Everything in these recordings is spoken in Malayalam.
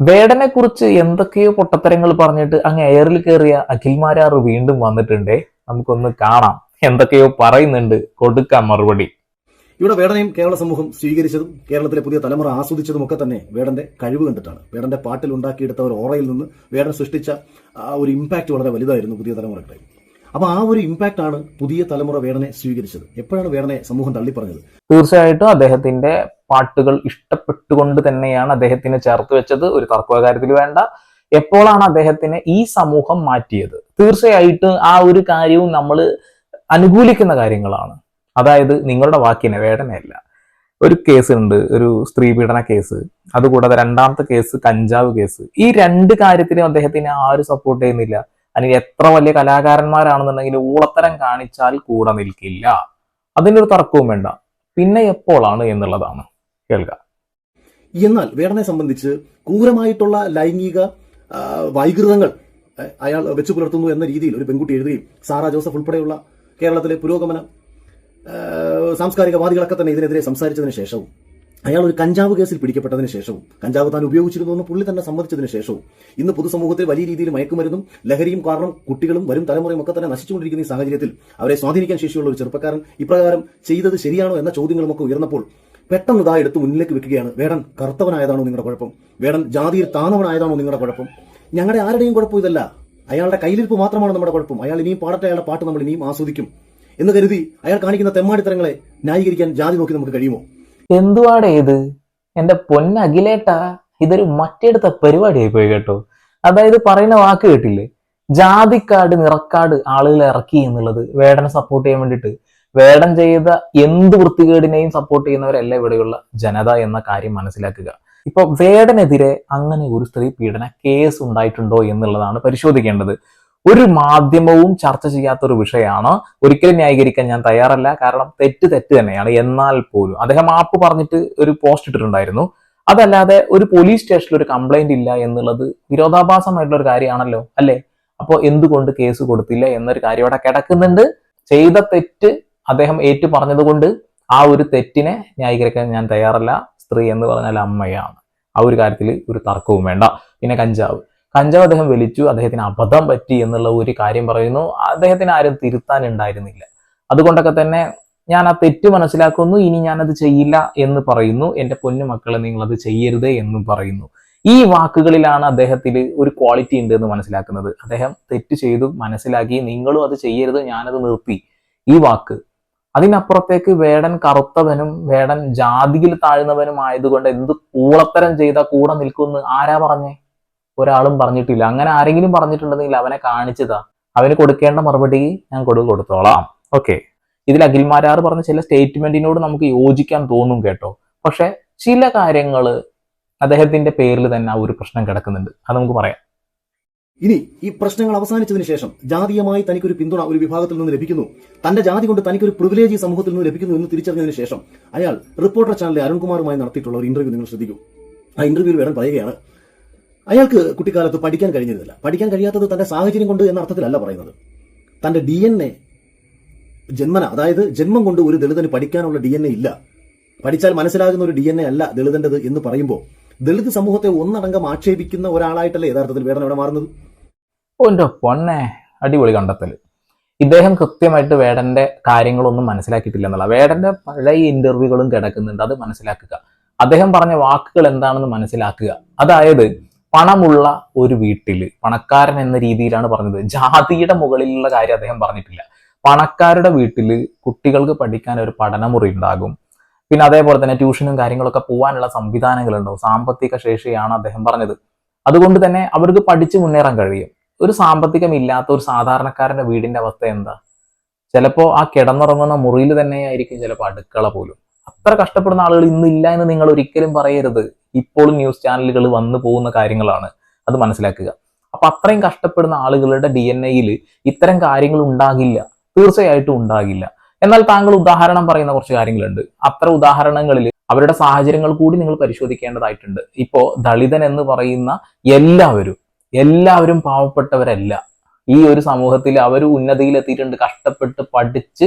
വേടനെ കുറിച്ച് എന്തൊക്കെയോ പൊട്ടത്തരങ്ങൾ പറഞ്ഞിട്ട് അങ്ങ് എയറിൽ കയറിയ അഖിൽമാരാർ വീണ്ടും വന്നിട്ടുണ്ടേ. നമുക്കൊന്ന് കാണാം. എന്തൊക്കെയോ പറയുന്നുണ്ട്. കൊടുക്കാം മറുപടി. ഇവിടെ വേടനെയും കേരള സമൂഹം സ്വീകരിച്ചതും കേരളത്തിലെ പുതിയ തലമുറ ആസ്വദിച്ചതും ഒക്കെ തന്നെ വേടന്റെ കഴിവ് കണ്ടിട്ടാണ്. വേടന്റെ പാട്ടിൽ ഉണ്ടാക്കിയെടുത്ത ഒരു ഓറയിൽ നിന്ന് വേടൻ സൃഷ്ടിച്ച ആ ഒരു ഇമ്പാക്ട് വളരെ വലുതായിരുന്നു പുതിയ തലമുറയുടെ. അപ്പൊ ആ ഒരു ഇമ്പാക്ട് ആണ് പുതിയ തലമുറ വേടനെ സ്വീകരിച്ചത്. എപ്പോഴാണ് വേടനെ സമൂഹം തള്ളിപ്പറഞ്ഞത്? തീർച്ചയായിട്ടും അദ്ദേഹത്തിന്റെ പാട്ടുകൾ ഇഷ്ടപ്പെട്ടുകൊണ്ട് തന്നെയാണ് അദ്ദേഹത്തിനെ ചേർത്ത് വെച്ചത്. ഒരു തർക്കകാര്യത്തിൽ വേണ്ട. എപ്പോഴാണ് അദ്ദേഹത്തിനെ ഈ സമൂഹം മാറ്റിയത്? തീർച്ചയായിട്ടും ആ ഒരു കാര്യവും നമ്മൾ അനുകൂലിക്കുന്ന കാര്യങ്ങളാണ്. അതായത് നിങ്ങളുടെ വാക്കിനെ വേദനയല്ല. ഒരു കേസ് ഉണ്ട് ഒരു സ്ത്രീ പീഡന കേസ്. അതുകൂടാതെ രണ്ടാമത്തെ കേസ് കഞ്ചാവ് കേസ്. ഈ രണ്ട് കാര്യത്തിലും അദ്ദേഹത്തിന് ആരും സപ്പോർട്ട് ചെയ്യുന്നില്ല. അല്ലെങ്കിൽ എത്ര വലിയ കലാകാരന്മാരാണെന്നുണ്ടെങ്കിൽ ഊളത്തരം കാണിച്ചാൽ കൂടെ നിൽക്കില്ല. അതിനൊരു തർക്കവും വേണ്ട. പിന്നെ എപ്പോഴാണ് എന്നുള്ളതാണ്. കേൾക്കുക എന്നാൽ വേടനെ സംബന്ധിച്ച് ക്രൂരമായിട്ടുള്ള ലൈംഗിക വൈകൃതങ്ങൾ അയാൾ വെച്ചു പുലർത്തുന്നു എന്ന രീതിയിൽ ഒരു പെൺകുട്ടി എഴുതുകയും സാറാ ജോസഫ് ഉൾപ്പെടെയുള്ള കേരളത്തിലെ പുരോഗമന സാംസ്കാരിക സാംസ്കാരികവാദികളൊക്കെ തന്നെ ഇതിനെതിരെ സംസാരിച്ചതിന് ശേഷവും അയാൾ ഒരു കഞ്ചാവ് കേസിൽ പിടിക്കപ്പെട്ടതിന് ശേഷവും കഞ്ചാവ് താൻ ഉപയോഗിച്ചിരുന്നു എന്ന് പുള്ളി തന്നെ സമ്മതിച്ചതിന് ശേഷവും ഇന്ന് പൊതുസമൂഹത്തിൽ വലിയ രീതിയിൽ മയക്കുമരുന്നും ലഹരിയും കാരണം കുട്ടികളും വരും തലമുറയും ഒക്കെ തന്നെ നശിച്ചുകൊണ്ടിരിക്കുന്ന ഈ സാഹചര്യത്തിൽ അവരെ സ്വാധീനിക്കാൻ ശേഷിയുള്ള ഒരു ചെറുപ്പക്കാരൻ ഇപ്രകാരം ചെയ്തത് ശരിയാണോ എന്ന ചോദ്യങ്ങളുമൊക്കെ ഉയർന്നപ്പോൾ പെട്ടെന്ന് ഇതാ എടുത്ത് മുന്നിലേക്ക് വെക്കുകയാണ്. വേടൻ കറുത്തവനായതാണോ നിങ്ങളുടെ കുഴപ്പം? വേടൻ ജാതിയിൽ താന്നവനായതാണോ നിങ്ങളുടെ കുഴപ്പം? ഞങ്ങളുടെ ആരുടെയും കുഴപ്പം ഇതല്ല. അയാളുടെ കയ്യിലിരിപ്പ് മാത്രമാണ് നമ്മുടെ കുഴപ്പം. അയാൾ ഇനിയും പാടട്ടെ അയാളുടെ പാട്ട് നമ്മൾ ഇനിയും ആസ്വദിക്കും. എന്ന് കരുതി അയാൾ കാണിക്കുന്ന തെമ്മാടിത്തരങ്ങളെ ന്യായീകരിക്കാൻ ജാതി നോക്കി നമുക്ക് കഴിയുമോ? എന്തുവാടെ ഇത്? എന്റെ പൊന്നഖിലേട്ടാ ഇതൊരു മറ്റെടുത്ത പരിപാടിയായി പോയി കേട്ടോ. അതായത് പറയുന്ന വാക്ക് കേട്ടില്ലേ? ജാതിക്കാട് നിറക്കാട് ആളുകളെ ഇറക്കി എന്നുള്ളത്. വേടനെ സപ്പോർട്ട് ചെയ്യാൻ വേണ്ടിയിട്ട്. വേടൻ ചെയ്ത എന്ത് വൃത്തികേടിനെയും സപ്പോർട്ട് ചെയ്യുന്നവരല്ല ഇവിടെയുള്ള ജനത എന്ന കാര്യം മനസ്സിലാക്കുക. ഇപ്പൊ വേടനെതിരെ അങ്ങനെ ഒരു സ്ത്രീ പീഡന കേസ് ഉണ്ടായിട്ടുണ്ടോ എന്നുള്ളതാണ് പരിശോധിക്കേണ്ടത്. ഒരു മാധ്യമവും ചർച്ച ചെയ്യാത്ത ഒരു വിഷയമാണ്. ഒരിക്കലും ന്യായീകരിക്കാൻ ഞാൻ തയ്യാറല്ല. കാരണം തെറ്റ് തെറ്റ് തന്നെയാണ്. എന്നാൽ പോലും അദ്ദേഹം ആപ്പ് പറഞ്ഞിട്ട് ഒരു പോസ്റ്റ് ഇട്ടിട്ടുണ്ടായിരുന്നു. അതല്ലാതെ ഒരു പോലീസ് സ്റ്റേഷനിൽ ഒരു കംപ്ലൈന്റ് ഇല്ല എന്നുള്ളത് വിരോധാഭാസമായിട്ടുള്ള ഒരു കാര്യമാണല്ലോ അല്ലേ? അപ്പോൾ എന്തുകൊണ്ട് കേസ് കൊടുത്തില്ല എന്നൊരു കാര്യം അവിടെ കിടക്കുന്നുണ്ട്. ചെയ്ത തെറ്റ് അദ്ദേഹം ഏറ്റു പറഞ്ഞതുകൊണ്ട് ആ ഒരു തെറ്റിനെ ന്യായീകരിക്കാൻ ഞാൻ തയ്യാറല്ല. സ്ത്രീ എന്ന് പറഞ്ഞാൽ അമ്മയാണ്. ആ ഒരു കാര്യത്തിൽ ഒരു തർക്കവും വേണ്ട. പിന്നെ കഞ്ചാവ്. കഞ്ചാവ് അദ്ദേഹം വലിച്ചു. അദ്ദേഹത്തിന് അബദ്ധം പറ്റി എന്നുള്ള ഒരു കാര്യം പറയുന്നു. അദ്ദേഹത്തിന് ആരും തിരുത്താൻ ഉണ്ടായിരുന്നില്ല. അതുകൊണ്ടൊക്കെ തന്നെ ഞാൻ ആ തെറ്റ് മനസ്സിലാക്കുന്നു. ഇനി ഞാനത് ചെയ്യില്ല എന്ന് പറയുന്നു. എന്റെ പൊന്നു മക്കളെ നിങ്ങൾ അത് ചെയ്യരുത് എന്നും പറയുന്നു. ഈ വാക്കുകളിലാണ് അദ്ദേഹത്തിൽ ഒരു ക്വാളിറ്റി ഉണ്ട് എന്ന് മനസ്സിലാക്കുന്നത്. അദ്ദേഹം തെറ്റ് ചെയ്തു മനസ്സിലാക്കി. നിങ്ങളും അത് ചെയ്യരുത്. ഞാനത് നിർത്തി. ഈ വാക്ക് അതിനപ്പുറത്തേക്ക് വേടൻ കറുത്തവനും വേടൻ ജാതിയിൽ താഴ്ന്നവനും ആയതുകൊണ്ട് എന്ത് കൂളത്തരം ചെയ്ത കൂടെ നിൽക്കുമെന്ന് ആരാ പറഞ്ഞേ? ഒരാളും പറഞ്ഞിട്ടില്ല. അങ്ങനെ ആരെങ്കിലും പറഞ്ഞിട്ടുണ്ടെങ്കിൽ അവനെ കാണിച്ചതാ. അവന് കൊടുക്കേണ്ട മറുപടി ഞാൻ കൊടു കൊടുത്തോളാം. ഓക്കെ ഇതിൽ അഖിൽമാരാർ പറഞ്ഞ ചില സ്റ്റേറ്റ്മെന്റിനോട് നമുക്ക് യോജിക്കാൻ തോന്നും കേട്ടോ. പക്ഷെ ചില കാര്യങ്ങൾ അദ്ദേഹത്തിന്റെ പേരിൽ തന്നെ ആ ഒരു പ്രശ്നം കിടക്കുന്നുണ്ട്. അത് നമുക്ക് പറയാം. ഇനി ഈ പ്രശ്നങ്ങൾ അവസാനിച്ചതിന് ശേഷം ജാതീയമായി തനിക്കൊരു പിന്തുണ ഒരു വിഭാഗത്തിൽ നിന്ന് ലഭിക്കുന്നു. തന്റെ ജാതി കൊണ്ട് തനിക്കൊരു പ്രിവിലേജ് ഈ സമൂഹത്തിൽ നിന്ന് ലഭിക്കുന്നു എന്ന് തിരിച്ചറിഞ്ഞതിന് ശേഷം അയാൾ റിപ്പോർട്ടർ ചാനലിലെ അരുൺകുമാറുമായി നടത്തിയിട്ടുള്ള ഒരു ഇന്റർവ്യൂ നിങ്ങൾ ശ്രദ്ധിക്കും. ആ ഇന്റർവ്യൂവിൽ വേണം പറയുകയാണ്. അയാൾക്ക് കുട്ടിക്കാലത്ത് പഠിക്കാൻ കഴിഞ്ഞിരുന്നില്ല. പഠിക്കാൻ കഴിയാത്തത് തന്റെ സാഹചര്യം കൊണ്ട് എന്ന അർത്ഥത്തിലല്ല പറയുന്നത്. തന്റെ ഡി എൻ എ ജന്മന അതായത് ജന്മം കൊണ്ട് ഒരു ദളിതന് പഠിക്കാനുള്ള ഡി എൻ എ ഇല്ല. പഠിച്ചാൽ മനസ്സിലാകുന്ന ഒരു ഡി എൻ എ അല്ല ദളിതന്റേത് എന്ന് പറയുമ്പോൾ ദളിത് സമൂഹത്തെ ഒന്നടങ്കം ആക്ഷേപിക്കുന്ന ഒരാളായിട്ടല്ലേ യഥാർത്ഥത്തിൽ വേടൻ ഇവിടെ മാറുന്നത്? ഓന്റെ പൊന്നെ അടിപൊളി കണ്ടെത്തൽ ഇദ്ദേഹം കൃത്യമായിട്ട് വേടന്റെ കാര്യങ്ങളൊന്നും മനസ്സിലാക്കിയിട്ടില്ല എന്നുള്ള. വേടന്റെ പഴയ ഇന്റർവ്യൂകളും കിടക്കുന്നുണ്ട് അത് മനസ്സിലാക്കുക. അദ്ദേഹം പറഞ്ഞ വാക്കുകൾ എന്താണെന്ന് മനസ്സിലാക്കുക. അതായത് പണമുള്ള ഒരു വീട്ടിൽ പണക്കാരൻ എന്ന രീതിയിലാണ് പറഞ്ഞത്. ജാതിയുടെ മുകളിലുള്ള കാര്യം അദ്ദേഹം പറഞ്ഞിട്ടില്ല. പണക്കാരുടെ വീട്ടിൽ കുട്ടികൾക്ക് പഠിക്കാൻ ഒരു പഠനമുറി ഉണ്ടാകും. പിന്നെ അതേപോലെ തന്നെ ട്യൂഷനും കാര്യങ്ങളൊക്കെ പോകാനുള്ള സംവിധാനങ്ങളുണ്ടാവും സാമ്പത്തിക ശേഷിയാണ് അദ്ദേഹം പറഞ്ഞത്. അതുകൊണ്ട് തന്നെ അവർക്ക് പഠിച്ചു മുന്നേറാൻ കഴിയും. ഒരു സാമ്പത്തികമില്ലാത്ത ഒരു സാധാരണക്കാരന്റെ വീടിന്റെ അവസ്ഥ എന്താ? ചിലപ്പോ ആ കിടന്നുറങ്ങുന്ന മുറിയിൽ തന്നെയായിരിക്കും ചിലപ്പോൾ അടുക്കള പോലും. അത്ര കഷ്ടപ്പെടുന്ന ആളുകൾ ഇന്നില്ല എന്ന് നിങ്ങൾ ഒരിക്കലും പറയരുത്. ഇപ്പോഴും ന്യൂസ് ചാനലുകൾ വന്നു പോകുന്ന കാര്യങ്ങളാണ് അത് മനസ്സിലാക്കുക. അപ്പൊ അത്രയും കഷ്ടപ്പെടുന്ന ആളുകളുടെ ഡി എൻ എയിൽ ഇത്തരം കാര്യങ്ങൾ ഉണ്ടാകില്ല. തീർച്ചയായിട്ടും ഉണ്ടാകില്ല. എന്നാൽ താങ്കൾ ഉദാഹരണം പറയുന്ന കുറച്ച് കാര്യങ്ങളുണ്ട്. അത്ര ഉദാഹരണങ്ങളിൽ അവരുടെ സാഹചര്യങ്ങൾ കൂടി നിങ്ങൾ പരിശോധിക്കേണ്ടതായിട്ടുണ്ട്. ഇപ്പോ ദളിതൻ എന്ന് പറയുന്ന എല്ലാവരും എല്ലാവരും പാവപ്പെട്ടവരല്ല. ഈ ഒരു സമൂഹത്തിൽ അവർ ഉന്നതിയിൽ എത്തിയിട്ടുണ്ട് കഷ്ടപ്പെട്ട് പഠിച്ച്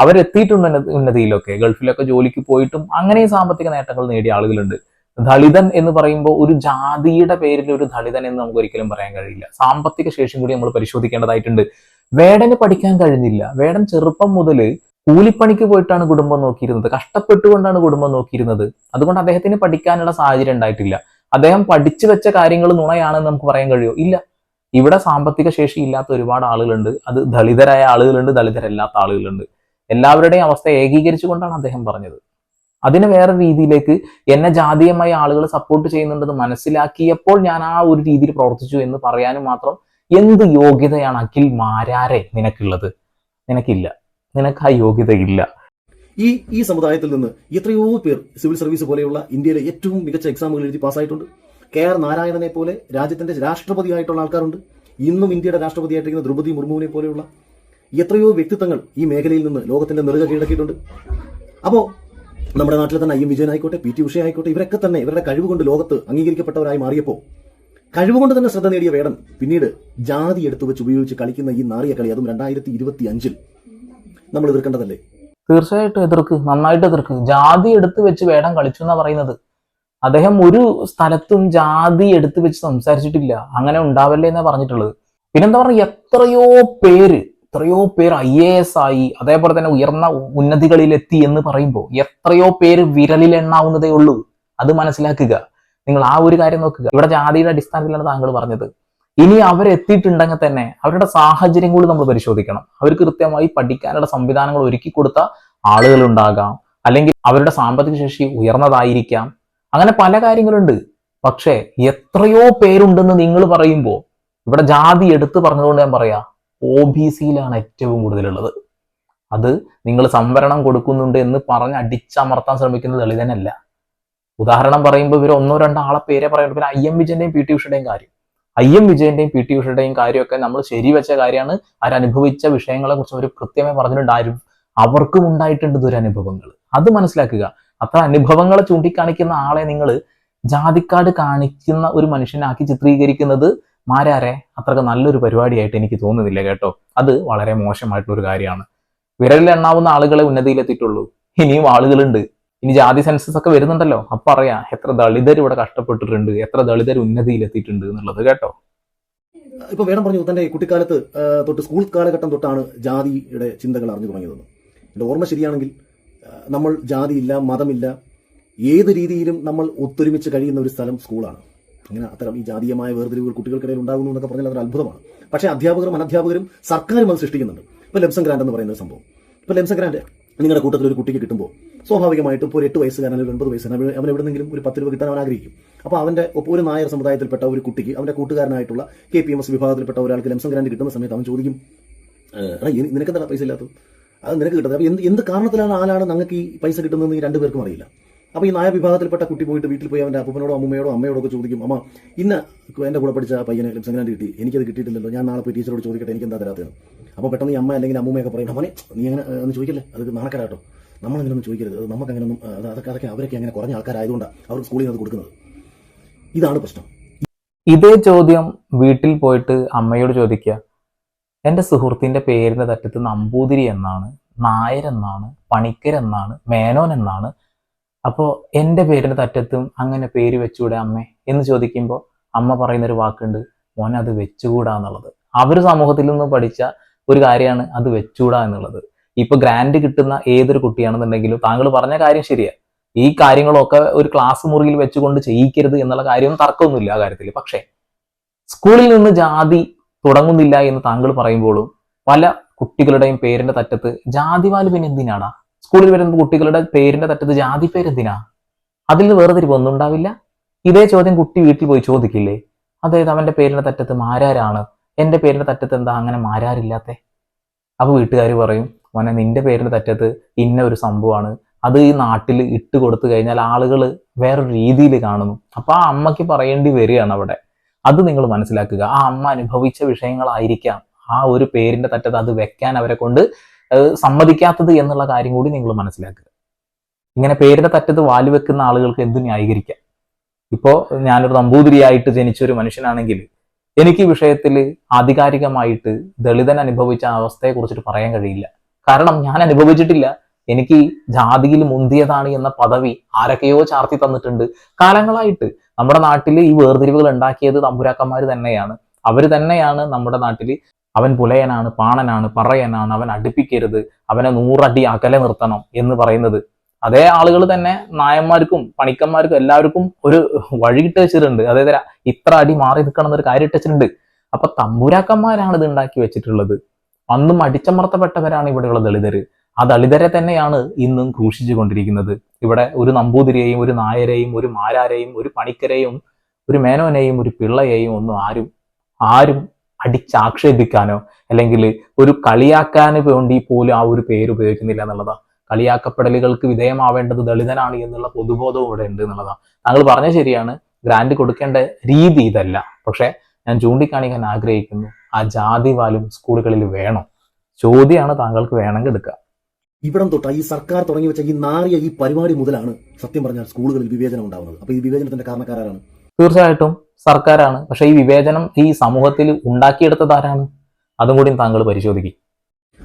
അവരെത്തിയിട്ടുണ്ട് ഉന്ന- ഉന്നതിയിലൊക്കെ. ഗൾഫിലൊക്കെ ജോലിക്ക് പോയിട്ടും അങ്ങനെ സാമ്പത്തിക നേട്ടങ്ങൾ നേടിയ ആളുകളുണ്ട്. ദളിതൻ എന്ന് പറയുമ്പോൾ ഒരു ജാതിയുടെ പേരിൽ ഒരു ദളിതൻ എന്ന് നമുക്ക് ഒരിക്കലും പറയാൻ കഴിയില്ല. സാമ്പത്തിക ശേഷി കൂടി നമ്മൾ പരിശോധിക്കേണ്ടതായിട്ടുണ്ട്. വേടന് പഠിക്കാൻ കഴിഞ്ഞില്ല. വേടൻ ചെറുപ്പം മുതൽ കൂലിപ്പണിക്ക് പോയിട്ടാണ് കുടുംബം നോക്കിയിരുന്നത്. കഷ്ടപ്പെട്ടുകൊണ്ടാണ് കുടുംബം നോക്കിയിരുന്നത്. അതുകൊണ്ട് അദ്ദേഹത്തിന് പഠിക്കാനുള്ള സാഹചര്യം ഉണ്ടായിട്ടില്ല. അദ്ദേഹം പഠിച്ചു വെച്ച കാര്യങ്ങൾ നുണയാണെന്ന് നമുക്ക് പറയാൻ കഴിയുമോ ഇല്ല. ഇവിടെ സാമ്പത്തിക ശേഷി ഇല്ലാത്ത ഒരുപാട് ആളുകളുണ്ട്. അത് ദളിതരായ ആളുകളുണ്ട് ദളിതരല്ലാത്ത ആളുകളുണ്ട്. എല്ലാവരുടെയും അവസ്ഥ ഏകീകരിച്ചു കൊണ്ടാണ് അദ്ദേഹം പറഞ്ഞത്. അതിന് വേറെ രീതിയിലേക്ക് എന്നെ ജാതീയമായി ആളുകൾ സപ്പോർട്ട് ചെയ്യുന്നുണ്ടെന്ന് മനസ്സിലാക്കിയപ്പോൾ ഞാൻ ആ ഒരു രീതിയിൽ പ്രവർത്തിച്ചു എന്ന് പറയാനും മാത്രം എന്ത് യോഗ്യതയാണ് അഖിൽ മാരാരെ നിനക്കുള്ളത്? നിനക്കില്ല. നിനക്ക് ആ യോഗ്യതയില്ല. ഈ ഈ സമുദായത്തിൽ നിന്ന് എത്രയോ പേർ സിവിൽ സർവീസ് പോലെയുള്ള ഇന്ത്യയിലെ ഏറ്റവും മികച്ച എക്സാമുകൾ എഴുതി പാസ്സായിട്ടുണ്ട്. കെ ആർ നാരായണനെ പോലെ രാജ്യത്തിന്റെ രാഷ്ട്രപതിയായിട്ടുള്ള ആൾക്കാരുണ്ട്. ഇന്നും ഇന്ത്യയുടെ രാഷ്ട്രപതിയായിട്ടിരിക്കുന്ന ദ്രൗപതി മുർമുവിനെ പോലെയുള്ള എത്രയോ വ്യക്തിത്വങ്ങൾ ഈ മേഖലയിൽ നിന്ന് ലോകത്തിന്റെ നെറുക കീഴടക്കിയിട്ടുണ്ട്. അപ്പോൾ നമ്മുടെ നാട്ടിൽ തന്നെ I M Vijayan P T Usha ആയിക്കോട്ടെ ഇവരൊക്കെ തന്നെ ഇവരുടെ കഴിവ് കൊണ്ട് ലോകത്ത് അംഗീകരിക്കപ്പെട്ടവരായി മാറിയപ്പോൾ കഴിവുകൊണ്ട് തന്നെ ശ്രദ്ധ നേടിയ വേടൻ പിന്നീട് ജാതി എടുത്തു വെച്ച് ഉപയോഗിച്ച് കളിക്കുന്ന ഈ നാറിയ കളി അതും രണ്ടായിരത്തി ഇരുപത്തി അഞ്ചിൽ നമ്മൾ എതിർക്കേണ്ടതല്ലേ? തീർച്ചയായിട്ടും എതിർക്ക് നന്നായിട്ട് എതിർക്ക്. ജാതി എടുത്തു വെച്ച് വേടം കളിച്ചു എന്നാ പറയുന്നത്. അദ്ദേഹം ഒരു സ്ഥലത്തും ജാതി എടുത്തു വെച്ച് സംസാരിച്ചിട്ടില്ല. അങ്ങനെ ഉണ്ടാവല്ലേ എന്നാ പറഞ്ഞിട്ടുള്ളത്. പിന്നെന്താ പറയുക എത്രയോ പേര് എത്രയോ പേര് ഐ എ എസ് ആയി അതേപോലെ തന്നെ ഉയർന്ന ഉന്നതികളിലെത്തി എന്ന് പറയുമ്പോൾ എത്രയോ പേര് വിരലിൽ എണ്ണാവുന്നതേ ഉള്ളൂ. അത് മനസ്സിലാക്കുക. നിങ്ങൾ ആ ഒരു കാര്യം നോക്കുക. ഇവിടെ ജാതിയുടെ അടിസ്ഥാനത്തിലാണ് താങ്കൾ പറഞ്ഞത്. ഇനി അവരെത്തിയിട്ടുണ്ടെങ്കിൽ തന്നെ അവരുടെ സാഹചര്യം കൂടി നമ്മൾ പരിശോധിക്കണം. അവർക്ക് കൃത്യമായി പഠിക്കാനുള്ള സംവിധാനങ്ങൾ ഒരുക്കി കൊടുത്ത ആളുകൾ ഉണ്ടാകാം. അല്ലെങ്കിൽ അവരുടെ സാമ്പത്തിക ശേഷി ഉയർന്നതായിരിക്കാം. അങ്ങനെ പല കാര്യങ്ങളുണ്ട്. പക്ഷേ എത്രയോ പേരുണ്ടെന്ന് നിങ്ങൾ പറയുമ്പോൾ ഇവിടെ ജാതി എടുത്തു പറഞ്ഞതുകൊണ്ട് ഞാൻ പറയാ ഒ ബി സിയിലാണ് ഏറ്റവും കൂടുതലുള്ളത്. അത് നിങ്ങൾ സംവരണം കൊടുക്കുന്നുണ്ട് എന്ന് പറഞ്ഞ് അടിച്ചമർത്താൻ ശ്രമിക്കുന്നത് ദളിതനല്ല ഉദാഹരണം പറയുമ്പോൾ ഇവർ ഒന്നോ രണ്ടോ ആളെ പേരെ പറയുന്നുണ്ട് പിന്നെ ഐ എം വിജയന്റെയും പി ടി ഉഷയുടെയും കാര്യം. ഐ എം വിജയന്റെയും പി ടി ഉഷയുടെയും കാര്യമൊക്കെ നമ്മൾ ശരിവെച്ച കാര്യമാണ്. അവരനുഭവിച്ച വിഷയങ്ങളെ കുറിച്ച് അവർ കൃത്യമായി പറഞ്ഞിട്ടുണ്ട് അവർക്കും ഉണ്ടായിട്ടുണ്ട് ദുരനുഭവങ്ങൾ അത് മനസ്സിലാക്കുക. അത്ര അനുഭവങ്ങളെ ചൂണ്ടിക്കാണിക്കുന്ന ആളെ നിങ്ങൾ ജാതിക്കാട് കാണിക്കുന്ന ഒരു മനുഷ്യനാക്കി ചിത്രീകരിക്കുന്നത് മാരാരെ? അത്രയ്ക്ക് നല്ലൊരു പരിപാടിയായിട്ട് എനിക്ക് തോന്നുന്നില്ല കേട്ടോ. അത് വളരെ മോശമായിട്ടുള്ള ഒരു കാര്യമാണ്. വിരലിൽ എണ്ണാവുന്ന ആളുകളെ ഉന്നതിയിലെത്തിയിട്ടുള്ളൂ. ഇനിയും ആളുകളുണ്ട്. ഇനി ജാതി സെൻസസ് ഒക്കെ വരുന്നുണ്ടല്ലോ. അപ്പൊ അറിയാം എത്ര ദളിതർ ഇവിടെ കഷ്ടപ്പെട്ടിട്ടുണ്ട് എത്ര ദളിതർ ഉന്നതിയിലെത്തിയിട്ടുണ്ട് എന്നുള്ളത് കേട്ടോ. ഇപ്പൊ വേണം പറഞ്ഞു തന്റെ കുട്ടിക്കാലത്ത് തൊട്ട് സ്കൂൾ കാലഘട്ടം തൊട്ടാണ് ജാതിയുടെ ചിന്തകൾ അറിഞ്ഞു തുടങ്ങിയതെന്ന് എന്റെ ഓർമ്മ ശരിയാണെങ്കിൽ നമ്മൾ ജാതിയില്ല മതമില്ല ഏത് രീതിയിലും നമ്മൾ ഒത്തൊരുമിച്ച് കഴിയുന്ന ഒരു സ്ഥലം സ്കൂളാണ് അങ്ങനെ അത്തരം ഈ ജാതീയമായ വേർതിരിവുകൾ കുട്ടികൾക്കിടയിൽ ഉണ്ടാകുന്നു എന്നൊക്കെ പറഞ്ഞാൽ അതൊരു അത്ഭുതമാണ്. പക്ഷേ അധ്യാപകരും അനധ്യാപകരും സർക്കാരും അത് സൃഷ്ടിക്കുന്നുണ്ട്. ഇപ്പൊ ലംസം ഗ്രാൻഡ് എന്ന് പറയുന്ന സംഭവം. ഇപ്പൊ ലംസം ഗ്രാൻഡ് നിങ്ങളുടെ കൂട്ടത്തിൽ ഒരു കുട്ടിക്ക് കിട്ടുമ്പോൾ സ്വാഭാവികമായിട്ടും ഇപ്പോൾ ഒരു എട്ട് വയസ്സുകാരൻ ഒരു ഒൻപത് വയസ്സുകാരൻ അവൻ എവിടെ എവിടെന്നെങ്കിലും ഒരു പത്ത് രൂപ കിട്ടാൻ അവൻ ആഗ്രഹിക്കും. അപ്പോൾ ഒപ്പം ഒരു നായർ സമുദായത്തിൽപ്പെട്ട ഒരു കുട്ടിക്ക് അവന്റെ കൂട്ടുകാരനായിട്ടുള്ള കെ പി എം എസ് വിഭാഗത്തിൽപ്പെട്ട ഒരാൾക്ക് ലംസം ഗ്രാൻഡ് കിട്ടുന്ന സമയത്ത് അവൻ ചോദിക്കും "ഏഹ്, എടാ ഇനി നിനക്കെന്താ പൈസ ഇല്ലാത്തത്? അത് നിനക്ക് കിട്ടുന്നത് അപ്പോൾ എന്ത് എന്ത് കാരണത്തിലാണ് ആളാണ് നിങ്ങൾക്ക് ഈ പൈസ കിട്ടുന്നതെന്ന് ഈ രണ്ടുപേർക്കും അറിയില്ല. അപ്പോൾ ഈ നായ വിഭാഗത്തിൽപ്പെട്ട കുട്ടി പോയിട്ട് വീട്ടിൽ പോയി അവന്റെ അപ്പനോടോ അമ്മയോടോ അമ്മയോടോ ഒക്കെ ചോദിക്കും അമ്മ ഇന്ന് എന്റെ കൂടെ പഠിച്ച പയ്യനെ ഗ്രാൻഡ് കിട്ടി എനിക്കത് കിട്ടിയിട്ടില്ലല്ലോ ഞാൻ നാളെ പോയി ടീച്ചറോട് ചോദിക്കട്ടെ എനിക്ക് എന്താ തരാത്തത്? അപ്പോൾ പെട്ടെന്ന് ഈ അമ്മ അല്ലെങ്കിൽ അമ്മയൊക്കെ പറയും മോനെ നീ അങ്ങനെ ഒന്ന് ചോദിക്കല്ലേ? അത് നാണക്കേടാട്ടോ നമ്മളങ്ങനെയൊന്നും ചോദിക്കരുത്. നമുക്ക് അങ്ങനെയൊന്നും അതൊക്കെ അതൊക്കെ അവരൊക്കെ അങ്ങനെ കുറഞ്ഞ ആൾക്കാരായതുകൊണ്ടാണ് അവർക്ക് സ്കൂളിൽ നിന്ന് കൊടുക്കുന്നത്. ഇതാണ് പ്രശ്നം. ഇതേ ചോദ്യം വീട്ടിൽ പോയിട്ട് അമ്മയോട് ചോദിക്കുക എന്റെ സുഹൃത്തിന്റെ പേരിന്റെ തറ്റത്ത് നമ്പൂതിരി എന്നാണ് നായരെന്നാണ് പണിക്കരെന്നാണ് മേനോൻ എന്നാണ് അപ്പോൾ എന്റെ പേരിന്റെ തറ്റത്തും അങ്ങനെ പേര് വെച്ചുകൂടെ അമ്മേ എന്ന് ചോദിക്കുമ്പോൾ അമ്മ പറയുന്ന ഒരു വാക്കുണ്ട് മോൻ അത് വെച്ചുകൂടാ എന്നുള്ളത്. അവർ സമൂഹത്തിൽ നിന്ന് പഠിച്ച ഒരു കാര്യമാണ് അത് വെച്ചുകൂടാ എന്നുള്ളത്. ഇപ്പൊ ഗ്രാൻഡ് കിട്ടുന്ന ഏതൊരു കുട്ടിയാണെന്നുണ്ടെങ്കിലും താങ്കൾ പറഞ്ഞ കാര്യം ശരിയാ. ഈ കാര്യങ്ങളൊക്കെ ഒരു ക്ലാസ് മുറിയിൽ വെച്ചുകൊണ്ട് ചെയ്യിക്കരുത് എന്നുള്ള കാര്യം തർക്കമൊന്നുമില്ല ആ കാര്യത്തിൽ പക്ഷേ സ്കൂളിൽ നിന്ന് ജാതി തുടങ്ങുന്നില്ല എന്ന് താങ്കൾ പറയുമ്പോഴും പല കുട്ടികളുടെയും പേരിന്റെ തറ്റത്ത് ജാതിവാൽ പിന്നെ എന്തിനാടാ? സ്കൂളിൽ വരുന്ന കുട്ടികളുടെ പേരിന്റെ തട്ടത്ത് ജാതി പേരെന്തിനാ അതിൽ വേർതിരിവ് ഒന്നും ഉണ്ടാവില്ല. ഇതേ ചോദ്യം കുട്ടി വീട്ടിൽ പോയി ചോദിക്കില്ലേ? അതായത് അവന്റെ പേരിന്റെ തറ്റത്ത് മാരാരാണ്? എന്റെ പേരിന്റെ തറ്റത്ത് എന്താ അങ്ങനെ മാരാരില്ലാത്തെ? അപ്പൊ വീട്ടുകാർ പറയും മോനെ നിന്റെ പേരിന്റെ തറ്റത്ത് ഇന്ന ഒരു സംഭവമാണ്. അത് ഈ നാട്ടിൽ ഇട്ട് കൊടുത്തു കഴിഞ്ഞാൽ ആളുകൾ വേറൊരു രീതിയിൽ കാണുന്നു. അപ്പൊ ആ അമ്മയ്ക്ക് പറയേണ്ടി വരികയാണ് അവിടെ. അത് നിങ്ങൾ മനസ്സിലാക്കുക. ആ അമ്മ അനുഭവിച്ച വിഷയങ്ങളായിരിക്കാം ആ ഒരു പേരിന്റെ തറ്റത്ത് അത് വെക്കാൻ അവരെ കൊണ്ട് സമ്മതിക്കാത്തത് എന്നുള്ള കാര്യം കൂടി നിങ്ങൾ മനസ്സിലാക്കുക. ഇങ്ങനെ പേരുടെ തറ്റത്ത് വാൽ വെക്കുന്ന ആളുകൾക്ക് എന്ത് ന്യായീകരിക്കാം? ഇപ്പോ ഞാനൊരു നമ്പൂതിരിയായിട്ട് ജനിച്ച ഒരു മനുഷ്യനാണെങ്കിൽ എനിക്ക് വിഷയത്തിൽ ആധികാരികമായിട്ട് ദളിതൻ അനുഭവിച്ച അവസ്ഥയെ കുറിച്ചിട്ട് പറയാൻ കഴിയില്ല. കാരണം ഞാൻ അനുഭവിച്ചിട്ടില്ല. എനിക്ക് ജാതിയിൽ മുന്തിയതാണ് എന്ന പദവി ആരൊക്കെയോ ചാർത്തി തന്നിട്ടുണ്ട്. കാലങ്ങളായിട്ട് നമ്മുടെ നാട്ടിൽ ഈ വേർതിരിവുകൾ ഉണ്ടാക്കിയത് തമ്പുരാക്കന്മാർ തന്നെയാണ്. അവർ തന്നെയാണ് നമ്മുടെ നാട്ടിൽ അവൻ പുലയനാണ് പാണനാണ് പറയനാണ് അവൻ അടുപ്പിക്കരുത് അവനെ നൂറടി അകലെ നിർത്തണം എന്ന് പറയുന്നത്. അതേ ആളുകൾ തന്നെ നായന്മാർക്കും പണിക്കന്മാർക്കും എല്ലാവർക്കും ഒരു വഴിയിട്ട് വെച്ചിട്ടുണ്ട്. അതായത് ഇത്ര അടി മാറി നിൽക്കണം എന്നൊരു കാര്യം ഇട്ട് വെച്ചിട്ടുണ്ട്. അപ്പൊ തമ്പുരാക്കന്മാരാണ് ഇത് ഉണ്ടാക്കി വെച്ചിട്ടുള്ളത്. അന്നും അടിച്ചമർത്തപ്പെട്ടവരാണ് ഇവിടെയുള്ള ദളിതര്. ആ ദളിതരെ തന്നെയാണ് ഇന്നും ക്രൂശിച്ചു കൊണ്ടിരിക്കുന്നത്. ഇവിടെ ഒരു നമ്പൂതിരിയെയും ഒരു നായരെയും ഒരു മാരാരെയും ഒരു പണിക്കരെയും ഒരു മേനോനെയും ഒരു പിള്ളയെയും ഒന്നും ആരും ആരും അടിച്ചാക്ഷേപിക്കാനോ അല്ലെങ്കിൽ ഒരു കളിയാക്കാൻ വേണ്ടി പോലും ആ ഒരു പേര് ഉപയോഗിക്കുന്നില്ല എന്നുള്ളതാണ്. കളിയാക്കപ്പെടലുകൾക്ക് വിധേയമാവേണ്ടത് ദളിതനാണ് എന്നുള്ള പൊതുബോധം ഇവിടെ ഉണ്ട് എന്നുള്ളതാണ്. താങ്കൾ പറഞ്ഞ ശരിയാണ്. ഗ്രാൻഡ് കൊടുക്കേണ്ട രീതി ഇതല്ല. പക്ഷേ ഞാൻ ചൂണ്ടിക്കാണിക്കാൻ ആഗ്രഹിക്കുന്നു. ആ ജാതി വാലും സ്കൂളുകളിൽ വേണം. ചോദ്യമാണ് താങ്കൾക്ക് വേണമെങ്കിൽ എടുക്കുക. ഇവിടം തൊട്ട് ഈ സർക്കാർ തുടങ്ങി വെച്ച ഈ നാറിയ ഈ പരിപാടി മുതലാണ് സത്യം പറഞ്ഞാൽ സ്കൂളുകളിൽ വിവേചനം ഉണ്ടാവുന്നത്. അപ്പൊ ഈ വിവേചനത്തിന്റെ കാരണക്കാരാണ് തീർച്ചയായിട്ടും സർക്കാരാണ്. പക്ഷേ ഈ വിവേചനം ഈ സമൂഹത്തിൽ ഉണ്ടാക്കിയെടുത്തത് ആരാണ്? അതും കൂടി താങ്കൾ പരിശോധിക്കും.